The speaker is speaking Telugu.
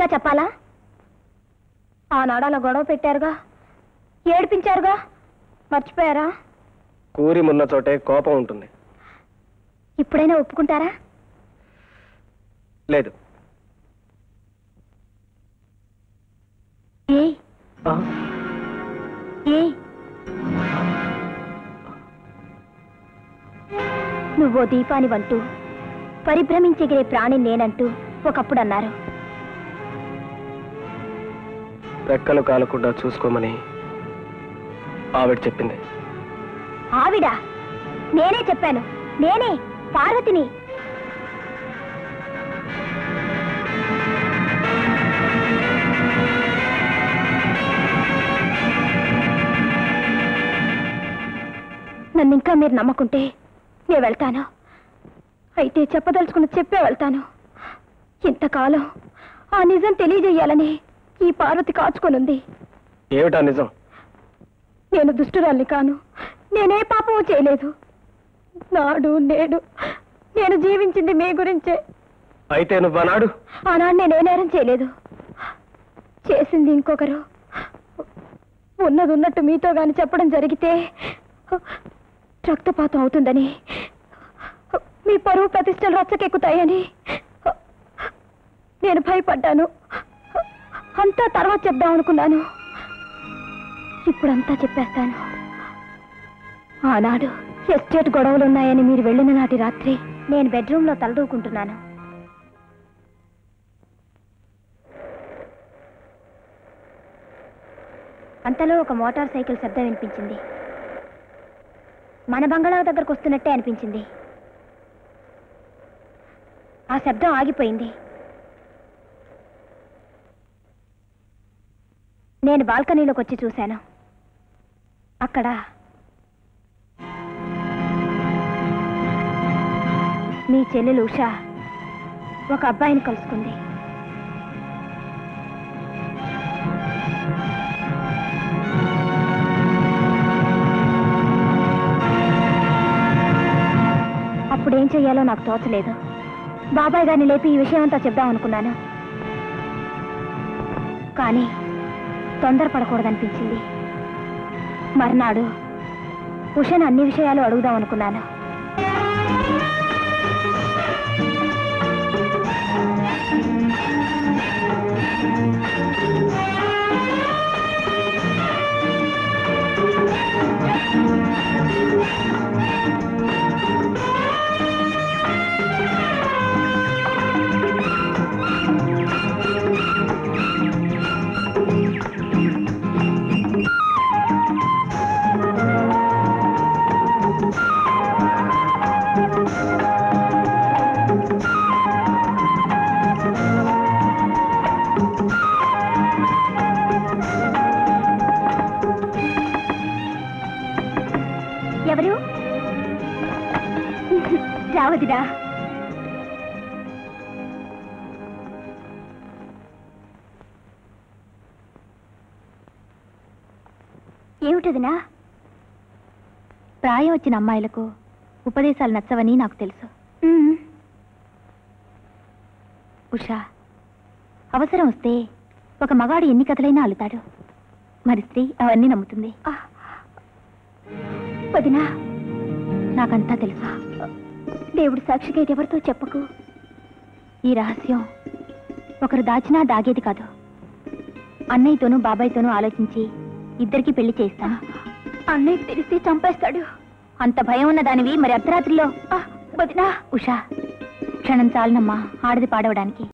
ఇంకా చెప్పాలా? ఆనాడు అలా గొడవ పెట్టారుగా? ఏడిపించారుగా? మర్చిపోయారా? కూరి మున్న చోటే కోపం ఉంటుంది. ఇప్పుడైనా ఒప్పుకుంటారా? లేదు. నువ్వో దీపానివంటూ పరిభ్రమించెగిరే ప్రాణి నేనంటూ ఒకప్పుడు అన్నారు. రెక్కలు కాలకుండా చూసుకోమని ఆవిడ చెప్పింది. ఆవిడ? నేనే చెప్పాను. నేనే పార్వతిని. నన్ను ఇంకా మీరు నమ్మకుంటే నేను వెళ్తాను. అయితే చెప్పదలుచుకున్న చెప్పే వెళ్తాను. ఇంతకాలం ఆ నిజం తెలియజేయాలని ఈ పార్వతి కాచుకొనుంది. ఏమిటా నిజం? నేను దుష్టురాల్ని కాను. నేనే పాపము చేయలేదు. నాడు నేడు నేను జీవించింది మీ గురించే. అయితే నువ్వు ఆనాడు ఆనాడు నేనే నేరం చేయలేదు. చేసింది ఇంకొకరు. ఉన్నది ఉన్నట్టు మీతో గాని చెప్పడం జరిగితే రక్తపాతం అవుతుందని మీ పరువు ప్రతిష్టలు రచ్చకెక్కుతాయని నేను భయపడ్డాను. అంతా తర్వాత చెప్దాం అనుకున్నాను. ఇప్పుడంతా చెప్పేస్తాను. ఆనాడు ఎస్టేట్ గొడవలున్నాయని మీరు వెళ్ళిన నాటి రాత్రి నేను బెడ్రూమ్లో తలదూకుంటున్నాను. అంతలో ఒక మోటార్ సైకిల్ శబ్దం వినిపించింది. మన బంగళా దగ్గరకు వస్తున్నట్టే అనిపించింది. ఆ శబ్దం ఆగిపోయింది. నేను బాల్కనీలోకి వచ్చి చూశాను. అక్కడ మీ చెల్లెలు ఉషా ఒక అబ్బాయిని కలుసుకుంది. అప్పుడేం చెయ్యాలో నాకు తోచలేదు. బాబాయ్ గారిని లేపి ఈ విషయం అంతా చెప్దాం అనుకున్నాను కానీ తొందరపడకూడదనిపించింది. మర్నాడు ఉషను అన్ని విషయాలు అడుగుదాం అనుకున్నాను. రావదిరా ఏమిటదినా? ప్రాయం వచ్చిన అమ్మాయిలకు ఉపదేశాలు నచ్చవని నాకు తెలుసు. ఉషా అవసరం వస్తే ఒక మగాడు ఎన్ని కథలైనా అల్లుతాడు మరి స్త్రీ అవన్నీ నమ్ముతుంది. వదినా నాకంతా తెలుసు. దేవుడు సాక్షిగా ఎవరితో చెప్పకు? ఈ రహస్యం ఒకరు దాచినా దాగేది కాదు. అన్నయ్యతోనూ బాబాయ్తోనూ ఆలోచించి ఇద్దరికి పెళ్ళి చేస్తాను అన్నయ్య తెలిస్తే చంపేస్తాడు. అంత భయం ఉన్న దానివి మరి అర్ధరాత్రిలో. వదినా. ఉషా క్షణం చాలనమ్మా ఆడది పాడవడానికి.